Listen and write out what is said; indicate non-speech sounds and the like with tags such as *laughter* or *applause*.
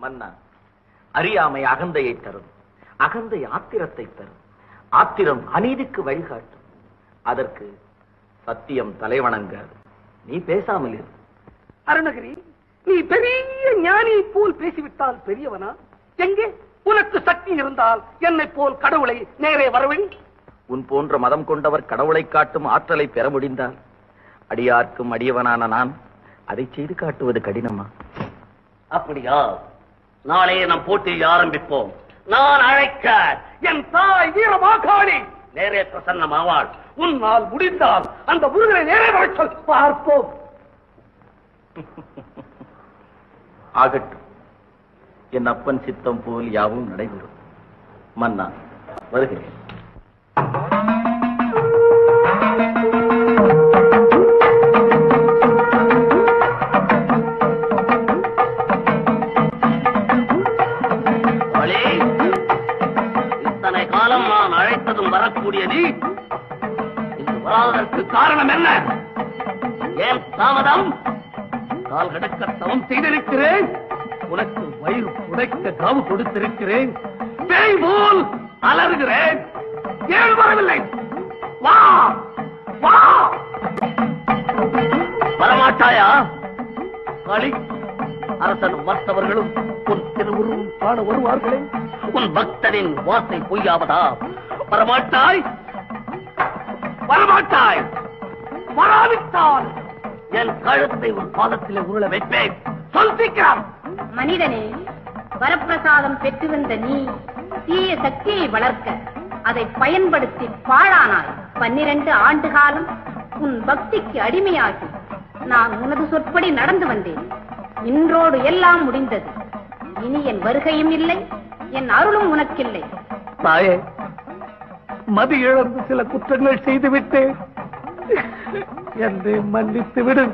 மன்னா. அறியாமை அகந்தையை தரும். அகந்தை ஆத்திரத்தை தரும். ஆத்திரம் அநீதிக்கு வழிகாட்டும். அதற்கு சத்தியம் தலைவணங்காது. நீ பேசாமல் இரு. அருணகிரி நீ பெரிய ஞானி போல் பேசிவிட்டால் பெரியவனா? எங்கே? உனக்கு சக்தி இருந்தால் என்னை போல் கடவுளை நேரே வரவழி? உன் போன்ற மதம் கொண்டவர் கடவுளை காட்டும் ஆற்றலை பெற முடிந்தால் அடியார்க்கும் அடியவனான நான் அதை செய்து காட்டுவது கடினமா? அப்படியா? நாளையே நம் போட்டியை ஆரம்பிப்போம். நான் அழைக்க என் தாய் வீரமாகாளி நேரே பிரசன்னமாவாள். உன்னால் முடிந்தால் அந்த முருகனை நேரே வரச் பார்ப்போம். *laughs* ஆகட்டும். என் அப்பன் சித்தம் போல் யாவும் நடைபெறும். மன்னா வருகிறேன். வரக்கூடிய நீ இங்கு வராததற்கு காரணம் என்ன? ஏன் தாமதம்? கால் கடக்க தவம் செய்திருக்கிறேன். உனக்கு வயிறு புடைக்க காவு கொடுத்திருக்கிறேன். பேய் போல் அலறுகிறேன். ஏன் வரவில்லை? வா! வா! வரமாட்டாயா? களி அரசனும் மற்றவர்களும் உன் திருவுருவும் காண வருவார்களே. உன் பக்தனின் வார்த்தை பொய்யாவதா? வரமாட்டாய்? வரமாட்டாய். வராவிட்டால் என் கழுத்தை உன் பாதத்திலே உருள வைப்பேன். சொல் சீக்கிரம். மனிதனே வரப்பிரசாதம் பெற்று வந்த நீ தீய சக்தியை வளர்க்க அதை பயன்படுத்தி பாழானாய். பன்னிரண்டு ஆண்டு காலம் உன் பக்திக்கு அடிமையாகி நான் உனது சொற்படி நடந்து வந்தேன். இன்றோடு எல்லாம் முடிந்தது. இனி என் வருகையும் இல்லை என் அருளும் உனக்கில்லை. மதி இழந்து சில குற்றங்கள் செய்துவிட்டேன். என்னை மன்னித்து விடும்